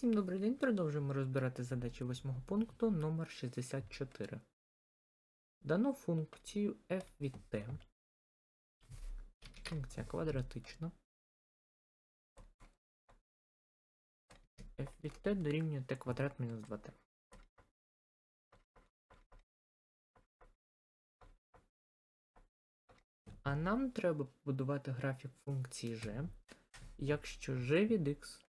Всім добрий день. Продовжуємо розбирати задачі восьмого пункту номер 64. Дано функцію f від t. Функція квадратична. f від t дорівнює t квадрат мінус 2t. А нам треба побудувати графік функції g, якщо g від x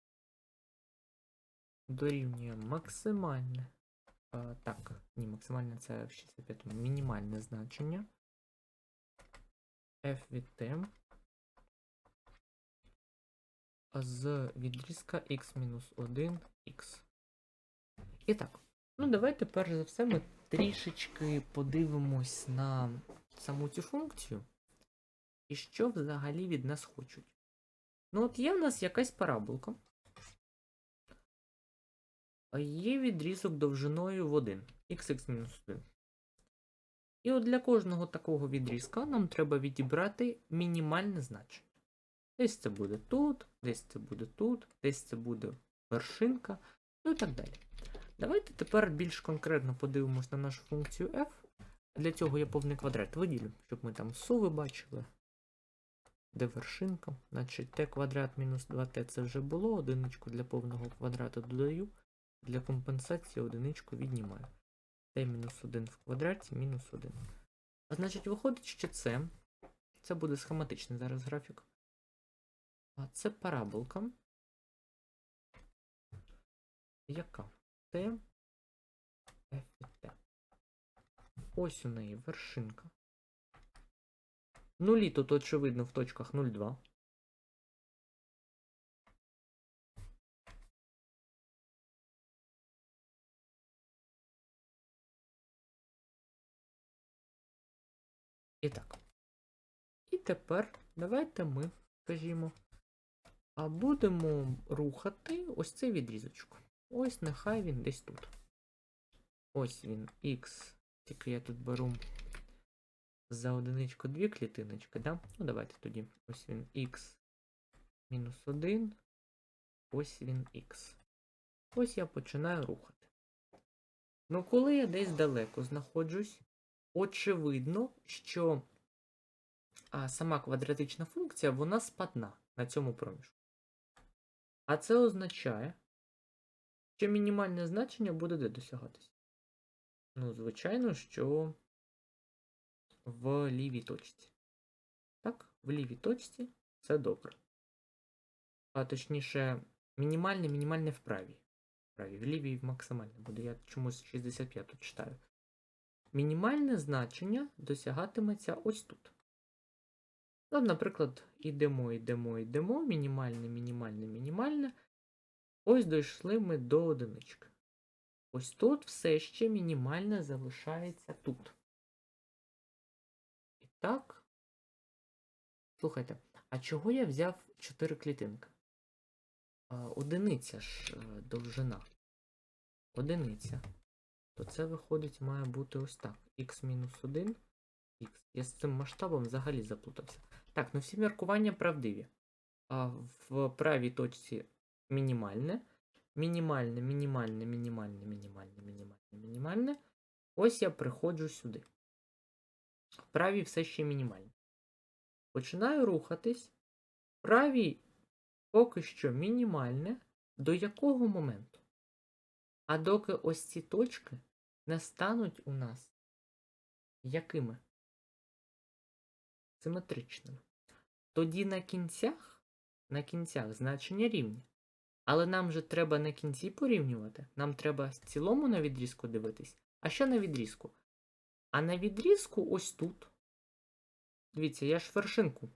дорівнює максимальне. А, так, ні, максимальне це в 65 мінімальне значення f від t з відрізка x-1 x. І так, ну давайте перш за все ми трішечки подивимось на саму цю функцію. І що взагалі від нас хочуть. Ну, от є в нас якась параболка. Є відрізок довжиною в 1, xx-1. І от для кожного такого відрізка нам треба відібрати мінімальне значення. Десь це буде тут, десь це буде тут, десь це буде вершинка, ну і так далі. Давайте тепер більш конкретно подивимось на нашу функцію f. Для цього я повний квадрат виділю, щоб ми там суви бачили. Де вершинка? Значить, t квадрат мінус 2t це вже було, одиничку для повного квадрата додаю. Для компенсації одиничку віднімаю. t мінус 1 в квадраті мінус 1. А значить, виходить, що це. Це буде схематичний зараз графік. А це параболка. Яка? T F від T. Ось у неї вершинка. Нулі тут, очевидно, в точках 0,2. Тепер давайте ми, скажімо, будемо рухати ось цей відрізочок. Ось нехай він десь тут. Ось він X. Тільки я тут беру за одиничку дві клітиночки, да? Ну, давайте тоді. Ось він X мінус 1. Ось він X. Ось я починаю рухати. Ну, коли я десь далеко знаходжусь, очевидно, що а, сама квадратична функція, вона спадна на цьому проміжку. А це означає, що мінімальне значення буде де досягатися. Ну, звичайно, що в лівій точці. Так, в лівій точці це добре. А точніше, мінімальне, мінімальне в правій. В правій, в лівій максимальне буде. Я чомусь 65 тут читаю. Мінімальне значення досягатиметься ось тут. Ну, наприклад, ідемо, йдемо, йдемо, мінімальне, мінімальне, мінімальне. Ось дійшли ми до одинички. Ось тут все ще мінімальне залишається тут. І так. Слухайте, а чого я взяв 4 клітинки? Одиниця ж е, довжина. Одиниця. То це виходить, має бути ось так. Х-1. Х. Я з цим масштабом взагалі заплутався. Так, ну всі міркування правдиві. А в правій точці мінімальне. Мінімальне, мінімальне, мінімальне, мінімальне, мінімальне, мінімальне. Ось я приходжу сюди. В правій все ще мінімальне. Починаю рухатись. В правій поки що мінімальне. До якого моменту? А доки ось ці точки не стануть у нас якими? Симетричними. Тоді на кінцях, на кінцях значення рівні. Але нам же треба на кінці порівнювати. Нам треба в цілому на відрізку дивитись. А що на відрізку? А на відрізку ось тут. Дивіться, я ж вершинку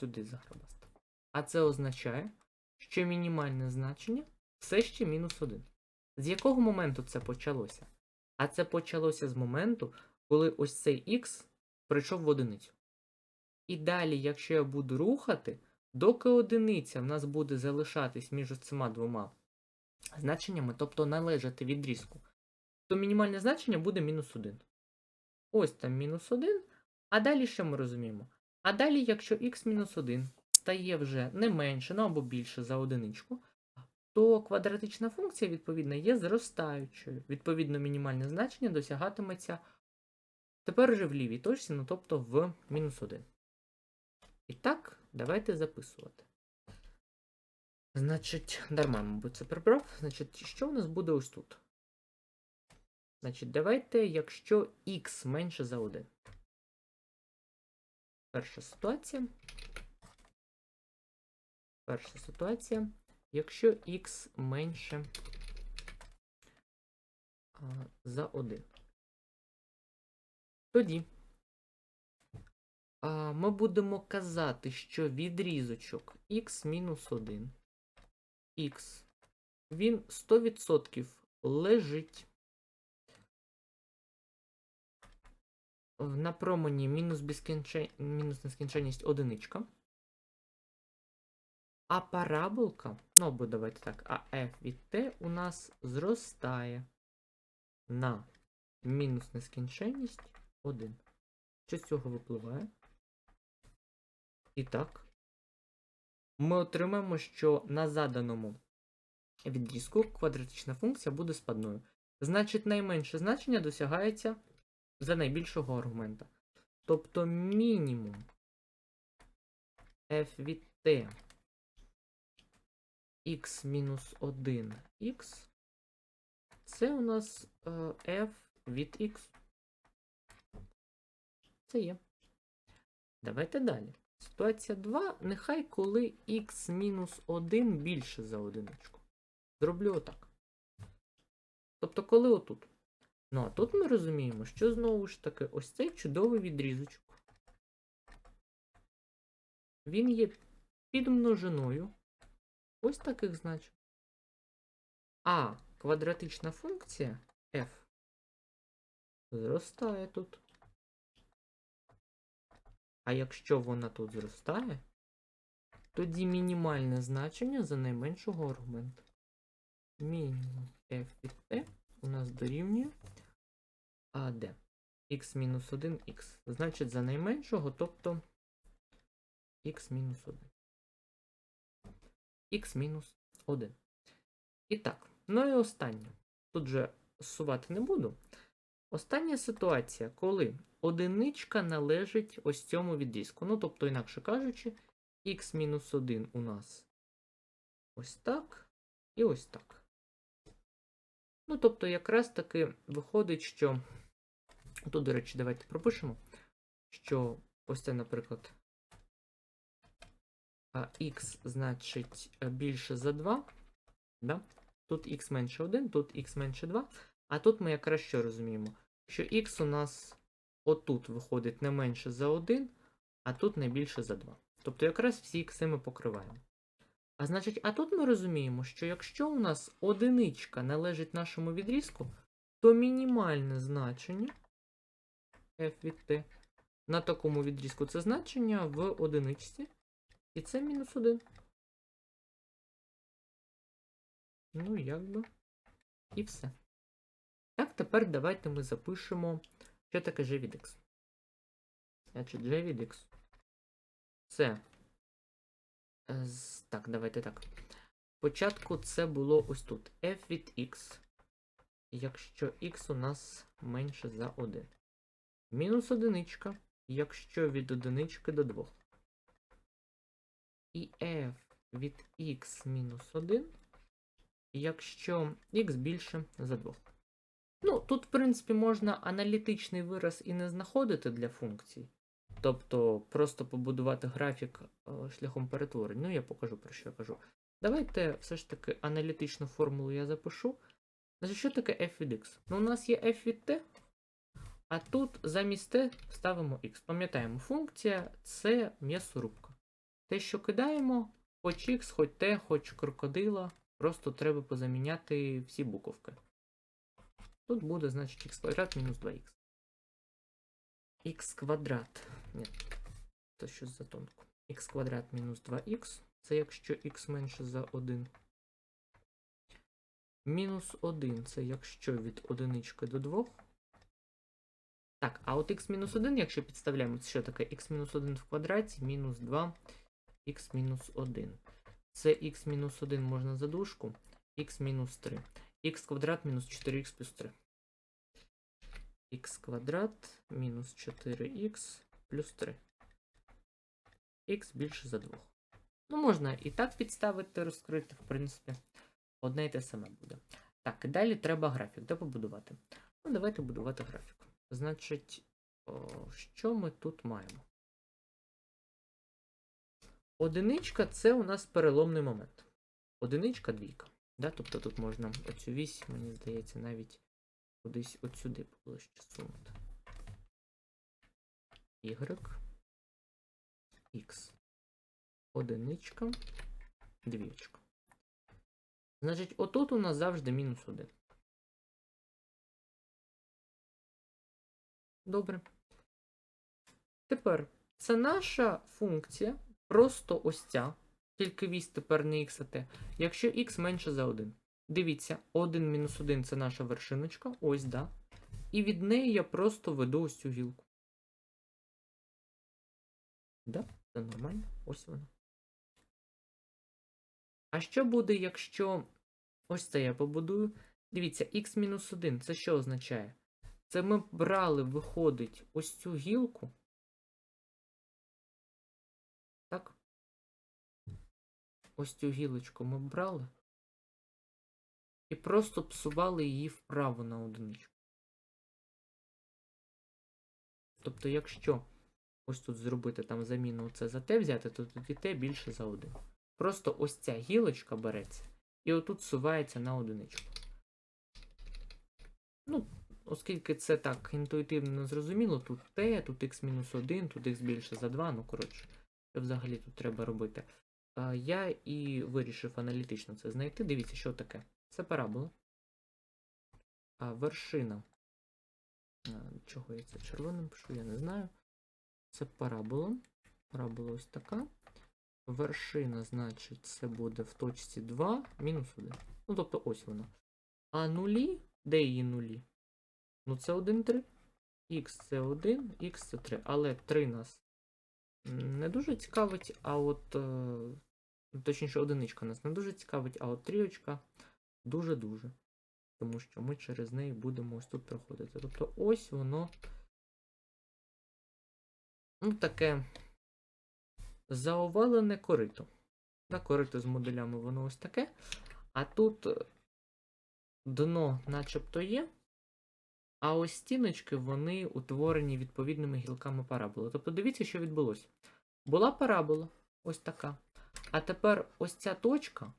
сюди заграбастав. А це означає, що мінімальне значення все ще мінус 1. З якого моменту це почалося? А це почалося з моменту, коли ось цей х прийшов в одиницю. І далі, якщо я буду рухати, доки одиниця в нас буде залишатись між цими двома значеннями, тобто належати відрізку, то мінімальне значення буде мінус 1. Ось там мінус 1. А далі що ми розуміємо? А далі, якщо х мінус 1 стає вже не менше, ну або більше за одиничку, то квадратична функція, відповідно, є зростаючою. Відповідно, мінімальне значення досягатиметься тепер вже в лівій точці, ну тобто в мінус 1. І так, давайте записувати. Значить, дарма, мабуть, це прибрав. Значить, що у нас буде ось тут? Значить, давайте, якщо x менше за 1. Перша ситуація. Перша ситуація. Якщо x менше за 1. Тоді ми будемо казати, що відрізочок x-1, x, він 100% лежить на промені мінус, безкінчен... мінус нескінченність одиничка. А параболка, ну або давайте так, а f від t у нас зростає на мінус нескінченність 1. Що з цього випливає? І так, ми отримаємо, що на заданому відрізку квадратична функція буде спадною. Значить, найменше значення досягається за найбільшого аргумента. Тобто мінімум f від t x мінус 1 x це у нас е, f від x. Це є. Давайте далі. Ситуація 2. Нехай коли x мінус 1 більше за одиничку. Зроблю отак. Тобто, коли отут. Ну, а тут ми розуміємо, що знову ж таки ось цей чудовий відрізочок. Він є під множиною ось таких значень. А квадратична функція f зростає тут. А якщо вона тут зростає, тоді мінімальне значення за найменшого аргумента. Мінімум f від t у нас дорівнює а де? x мінус 1 x. Значить, за найменшого, тобто x мінус 1. x мінус 1. І так, ну і останнє. Тут же сувати не буду. Остання ситуація, коли одиничка належить ось цьому відрізку. Ну, тобто, інакше кажучи, x-1 у нас ось так і ось так. Ну, тобто, якраз таки виходить, що. Тут, до речі, давайте пропишемо, що ось це, наприклад, x значить е, більше за 2. Да? Тут x менше 1, тут x менше 2. А тут ми якраз що розуміємо? Що x у нас отут виходить не менше за 1, а тут не більше за 2. Тобто якраз всі ікси ми покриваємо. А значить, а тут ми розуміємо, що якщо у нас одиничка належить нашому відрізку, то мінімальне значення f від t на такому відрізку це значення в одиничці. І це мінус 1. Ну, якби. І все. Так, тепер давайте ми запишемо, що таке g від x. Значить, g від x. Це. е, Так, давайте так. Спочатку це було ось тут. f від x. Якщо x у нас менше за 1. Мінус одиничка, якщо від одинички до 2. І f від x мінус 1, якщо x більше за 2. Ну, тут, в принципі, можна аналітичний вираз і не знаходити для функцій. Тобто просто побудувати графік е, шляхом перетворень. Ну, я покажу, про що я кажу. Давайте все ж таки аналітичну формулу я запишу. Що таке f від x? Ну, у нас є f від t, а тут замість t ставимо x. Пам'ятаємо, функція це м'ясорубка. Те, що кидаємо, хоч x, хоч t, хоч крокодила, просто треба позаміняти всі буковки. Тут буде, значить, х квадрат мінус 2х. х квадрат. Ні, це щось за тонко. х квадрат мінус 2х. Це якщо х менше за 1. Мінус 1 це якщо від одинички до 2. Так, а от х мінус 1, якщо підставляємо, це що таке х мінус 1 в квадраті, мінус 2 х мінус 1. Це х мінус 1 можна за дужку, х мінус 3. Х квадрат мінус 4х плюс 3. х квадрат мінус 4х плюс 3. х більше за 2. Ну, можна і так підставити, розкрити, в принципі, одне і те саме буде. Так, і далі треба графік. Де побудувати? Ну, давайте будувати графік. Значить, о, що ми тут маємо? Одиничка це у нас переломний момент. Одиничка, двійка. Да? Тобто тут можна оцю вісь, мені здається, навіть кудись от сюди ближче сунути. Y, X. Одиничка, двічка. Значить, отут у нас завжди мінус 1. Добре. Тепер це наша функція, просто ось ця, тільки вісь тепер не а t, якщо x менше за 1. Дивіться, 1 мінус 1 це наша вершиночка, ось, да. І від неї я просто веду ось цю гілку. Да, це нормально, ось вона. А що буде, якщо ось це я побудую? Дивіться, x-1 це що означає? Це ми брали, виходить, ось цю гілку. Ось цю гілочку ми брали. І просто псували її вправо на одиничку. Тобто, якщо ось тут зробити там заміну це за те взяти, то тоді те більше за 1. Просто ось ця гілочка береться і отут сувається на одиничку. Ну, оскільки це так інтуїтивно не зрозуміло, тут t, тут x-1, тут x більше за 2, ну коротше, що взагалі тут треба робити. Я і вирішив аналітично це знайти. Дивіться, що таке. Це парабола. А вершина. Чого я це червоним пишу, я не знаю. Це парабола. Парабола ось така. Вершина, значить, це буде в точці 2 мінус 1. Ну, тобто ось вона. А нулі, де її нулі? Ну, це 1, 3. Х це 1, х це 3. Але 3 нас не дуже цікавить, а от. Е, точніше, одиничка нас не дуже цікавить, а от тріочка дуже-дуже. Тому що ми через неї будемо ось тут проходити. Тобто ось воно. Ну, таке заовалене корито. Да, корито з моделями воно ось таке. А тут е, дно начебто є. А ось стіночки вони утворені відповідними гілками параболи. Тобто дивіться, що відбулося. Була парабола, ось така. А тепер ось ця точка,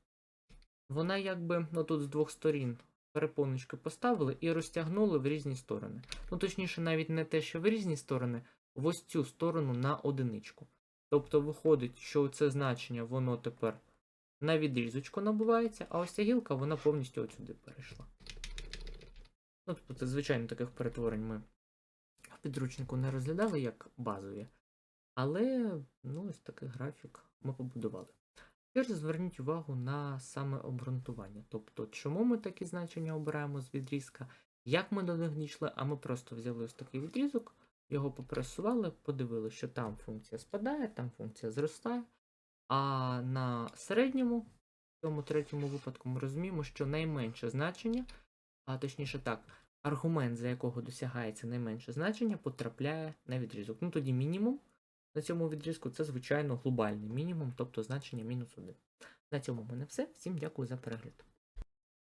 вона якби ну тут з двох сторін перепоночки поставили і розтягнули в різні сторони. Ну, точніше, навіть не те, що в різні сторони, в ось цю сторону на одиничку. Тобто виходить, що це значення воно тепер на відрізочку набувається, а ось ця гілка вона повністю от сюди перейшла. Ну, тобто, звичайно, таких перетворень ми в підручнику не розглядали як базові. Але ну, ось такий графік ми побудували. Тепер зверніть увагу на саме обґрунтування. Тобто, чому ми такі значення обираємо з відрізка, як ми до них дійшли, а ми просто взяли ось такий відрізок, його попресували, подивилися, що там функція спадає, там функція зростає. А на середньому, в цьому третьому випадку, ми розуміємо, що найменше значення, а точніше так, аргумент, за якого досягається найменше значення, потрапляє на відрізок. Ну тоді мінімум на цьому відрізку це, звичайно, глобальний мінімум, тобто значення мінус 1. На цьому в мене все. Всім дякую за перегляд.